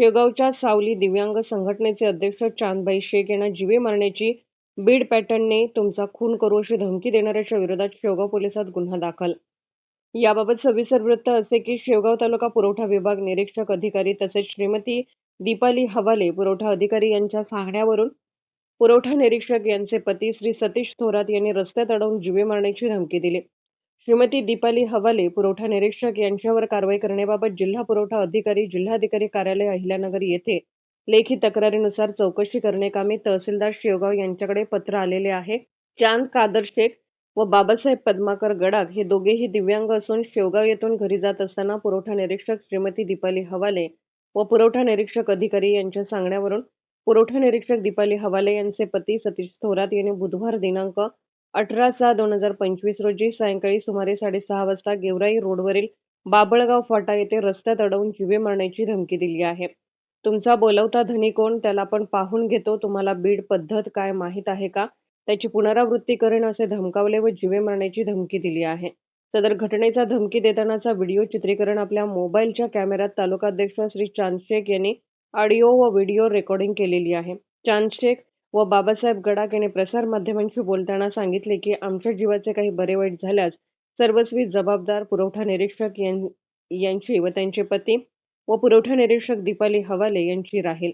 शेगावच्या सावली दिव्यांग संघटनेचे अध्यक्ष चांदबाई शेख यांना जीवे मारण्याची बीड पॅटर्नने तुमचा खून करू अशी धमकी देणाऱ्याच्या विरोधात शेवगाव पोलिसात गुन्हा दाखल. याबाबत सविस्तर वृत्त असे की शेवगाव तालुका पुरवठा विभाग निरीक्षक अधिकारी तसेच श्रीमती दीपाली हवाले पुरवठा अधिकारी यांच्या सांगण्यावरून पुरवठा निरीक्षक यांचे पती श्री सतीश थोरात यांनी रस्त्यात अडवून जीवे मारण्याची धमकी दिली. श्रीमती दीपाली हवाले पुरवठा निरीक्षक यांच्यावर कारवाई करण्याबाबत जिल्हा पुरवठा अधिकारी जिल्हाधिकारी कार्यालय अहिल्यानगर येथे लेखी तक्रारीनुसार चौकशी करण्याकामी तहसीलदार शेवगाव यांच्याकडे पत्र आलेले आहे. चांद कादर शेख व बाबासाहेब पद्माकर गडाख हे दोघेही दिव्यांग असून शेवगाव येथून घरी जात असताना पुरवठा निरीक्षक श्रीमती दीपाली हवाले व पुरवठा निरीक्षक अधिकारी यांच्या सांगण्यावरून पुरवठा निरीक्षक दीपाली हवाले यांचे पती सतीश थोरात यांनी बुधवार दिनांक अठरा सहा दोन हजार पंचवीस रोजी सायंकाळी सुमारे साडेसहा वाजता गेवराई रोडवरील बाबळगाव फाटा येथे रस्त्यात अडवून जिवे मारण्याची धमकी दिली आहे. तुमचा बोलवता धनी कोण? त्याला आपण पाहून घेतो. तुम्हाला बीड पद्धत काय माहीत आहे का? त्याची पुनरावृत्ती करेन असे धमकावले व जीवे मारण्याची धमकी दिली आहे. सदर घटनेचा धमकी देतानाचा व्हिडिओ चित्रीकरण आपल्या मोबाईलच्या कॅमेऱ्यात तालुकाध्यक्ष श्री चांदशेख यांनी ऑडिओ व व्हिडिओ रेकॉर्डिंग केलेली आहे. चांदशेख व बाबासाहेब गडाख यांनी प्रसार माध्यमांशी बोलताना सांगितले की आमच्या जीवाचे काही बरे वाईट झाल्यास सर्वस्वी जबाबदार पुरवठा निरीक्षक यांची व त्यांचे पती व पुरवठा निरीक्षक दीपाली हवाले यांची राहील.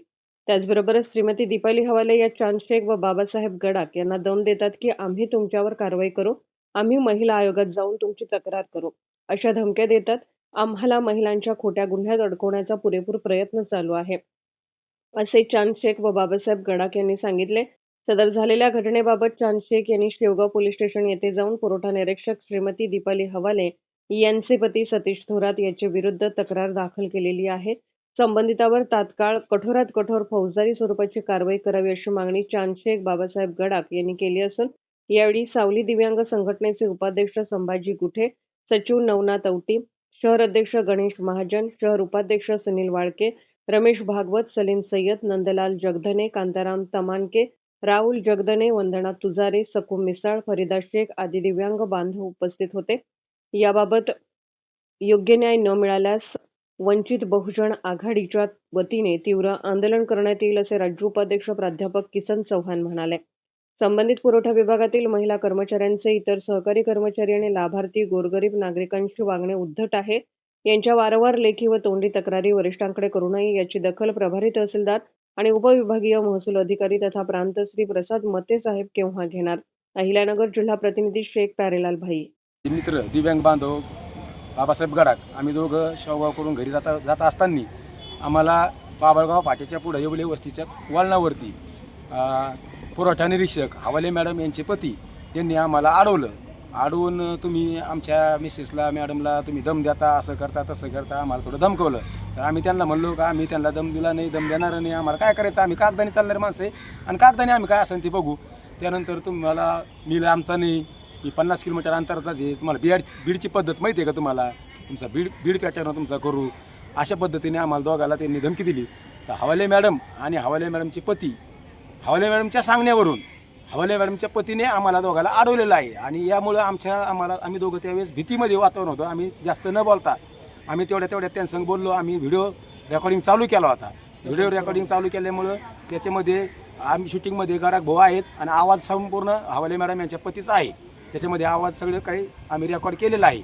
त्याचबरोबर श्रीमती दीपाली हवाले या चांदशेख व बाबासाहेब गडाख यांना दम देतात की आम्ही तुमच्यावर कारवाई करू. आम्ही महिला आयोगात जाऊन तुमची तक्रार करू. अशा धमक्या देतात. आम्हाला महिलांच्या खोट्या गुन्ह्यात अडकवण्याचा पुरेपूर प्रयत्न चालू आहे. असे चांदशेख व बाबासाहेब गडाख यांनी सांगितले. सदर झालेल्या घटनेबाबत चांदशेख यांनी शेवगाव पोलीस स्टेशन येथे जाऊन पुरवठा निरीक्षक श्रीमती दीपाली हवाले यांचे पती सतीश थोरात यांच्या विरुद्ध तक्रार दाखल केलेली आहे. संबंधितावर तात्काळ कठोरात कठोर फौजदारी स्वरूपाची कारवाई करावी अशी मागणी चांदशेख बाबासाहेब गडाख यांनी केली असून यावेळी सावली दिव्यांग संघटनेचे उपाध्यक्ष संभाजी गुठे सचिव नवनाथ औटी शहर अध्यक्ष गणेश महाजन शहर उपाध्यक्ष सुनील वाळके रमेश भागवत सलीम सय्यद नंदलाल जगधने कांताराम तमानके राहुल जगदने वंदना तुजारे सकू मिसाळ फरीदा शेख आदी दिव्यांग बांधव उपस्थित होते. याबाबत योग्य न्याय न मिळाल्यास वंचित बहुजन आघाडीच्या वतीने तीव्र आंदोलन करण्यात येईल असे राज्य उपाध्यक्ष प्राध्यापक किसन चव्हाण म्हणाले. संबंधित पुरवठा विभागातील महिला कर्मचाऱ्यांचे इतर सहकारी कर्मचारी आणि लाभार्थी गोरगरीब नागरिकांशी वागणे उद्धट आहे. यांच्या वारंवार लेखी व तोंडी तक्रारी वरिष्ठांकडे करू नये याची दखल प्रभारी तहसीलदार आणि उपविभागीय महसूल अधिकारी तथा प्रांत श्री प्रसाद मते साहेब केव्हा घेणार? अहिल्यानगर जिल्हा प्रतिनिधी शेख प्यारेलाल भाई. मित्र दिव्यांग बांधव बाबासाहेब गडाक आम्ही दोघं शेवगाव करून घरी जाता जात असताना आम्हाला बाबळगाव फाट्याच्या पुढे येवले वस्तीच्या वळणावरती पुरवठा निरीक्षक हवाले मॅडम यांचे पती यांनी आम्हाला अडवलं. अडवून तुम्ही आमच्या मिसेसला मॅडमला तुम्ही दम देता असं करता तसं करता आम्हाला थोडं धमकवलं तर आम्ही त्यांना म्हणलो का आम्ही त्यांना दम दिला नाही दम देणार नाही आम्हाला काय करायचं? आम्ही कागदाने चालणारे माणसं आहे. आणि कागदाने आम्ही काय असेल ते बघू. त्यानंतर तुम्हाला मिल आमचा नाही मी पन्नास किलोमीटर अंतराचाच आहे तुम्हाला बीड बीडची पद्धत माहिती आहे का तुम्हाला? तुमचा बीड बीड पॅटर्न तुमचा करू. अशा पद्धतीने आम्हाला दोघाला त्यांनी धमकी दिली. तर हवाले मॅडम आणि हवाले मॅडमचे पती हवाले मॅडमच्या सांगण्यावरून हवाले मॅडमच्या पतीने आम्हाला दोघाला अडवलेलं आहे. आणि यामुळं आमच्या आम्हाला आम्ही दोघं त्यावेळेस भीतीमध्ये वातावरण होतं. आम्ही जास्त न बोलता आम्ही तेवढ्या तेवढ्या त्यांसंग बोललो. आम्ही व्हिडिओ रेकॉर्डिंग चालू केला होता. व्हिडिओ रेकॉर्डिंग चालू केल्यामुळं त्याच्यामध्ये आम्ही शूटिंगमध्ये गराक भाऊ आहेत आणि आवाज संपूर्ण हवाले मॅडम यांच्या पतीचा आहे. त्याच्यामध्ये आवाज सगळं काही आम्ही रेकॉर्ड केलेला आहे.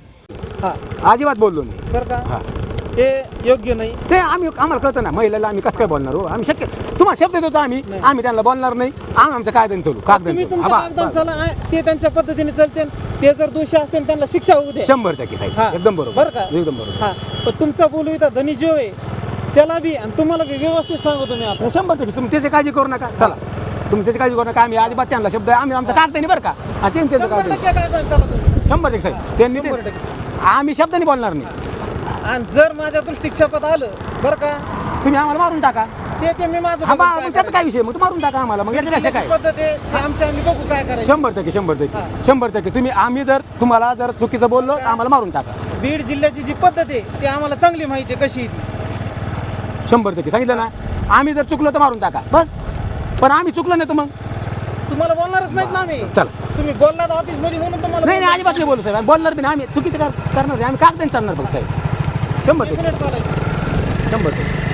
हा. अजिबात बोललो नाही. बरं का? हा. हे योग्य नाही. ते आम्ही आम्हाला कळतं ना महिलाला आम्ही कसं काय बोलणार हो? आम्ही शक्य तुम्हाला शब्द देतो आम्ही नाही. आम्ही त्यांना बोलणार नाही. आम्ही आमचं कायद्याने चालू तुम्ही कागदाने तुमच्या चालू. कागदान बस, चला आ- ते त्यांच्या पद्धतीने चालते ते जर दोषी असतील त्यांना शिक्षा होऊ दे. शंभर टक्के हा. साहेब एकदम बरोबर बरं का? एकदम बरोबर. हा. पण तुमचा बोलू इथं धनी जीव आहे त्याला बी आणि तुम्हाला बी व्यवस्थित सांगतो मी आता. शंभर टक्के तुम्ही त्याची काळजी करू नका चला. तुम्ही त्याची काळजी करू नका आम्ही अजिबात त्यांना शब्द आम्ही आमचं कागदाने बरं का. त्यांनी त्यांचं शंभर टक्के कागदान चला तुम्ही शंभर टक्के साहेब त्यांनी ते- शंभर टक्के. आम्ही शब्दाने बोलणार नाही. आणि जर माझ्या दृष्टीत शपथ आलं बरं का? तुम्ही आम्हाला मारून टाका. ते ते मी माझं हा बा- काय त्याचा. विषय? मग तू मारून टाका आम्हाला. मग याच्यापेक्षा काय? पद्धत आहे ते आमच्या आम्ही बघू काय करायचं. शंभर टक्के शंभर टक्के. शंभर टक्के. तुम्ही आम्ही जर तुम्हाला जर चुकीचं बोललो तर आम्हाला मारून टाका. बीड जिल्ह्याची जी पद्धत आहे ती आम्हाला चांगली माहिती आहे कशी आहे ती. शंभर टक्के. सांगितलं ना? आम्ही जर चुकलो तर मारून टाका. बस. पण आम्ही चुकलो नाही तर मग? तुम्हाला बोलणारच नाहीत ना आम्ही. चला. तुम्ही बोललात ऑफिसमध्ये म्हणून तुम्हाला नाही नाही अजिबात नाही. बोलू साहेब. आम्ही बोलणार बी नाही. आम्ही चुकीचं कर- करणार नाही. आम्ही कागदाने चालणार बघ साहेब. शंभर टक्के. शंभर टक्के.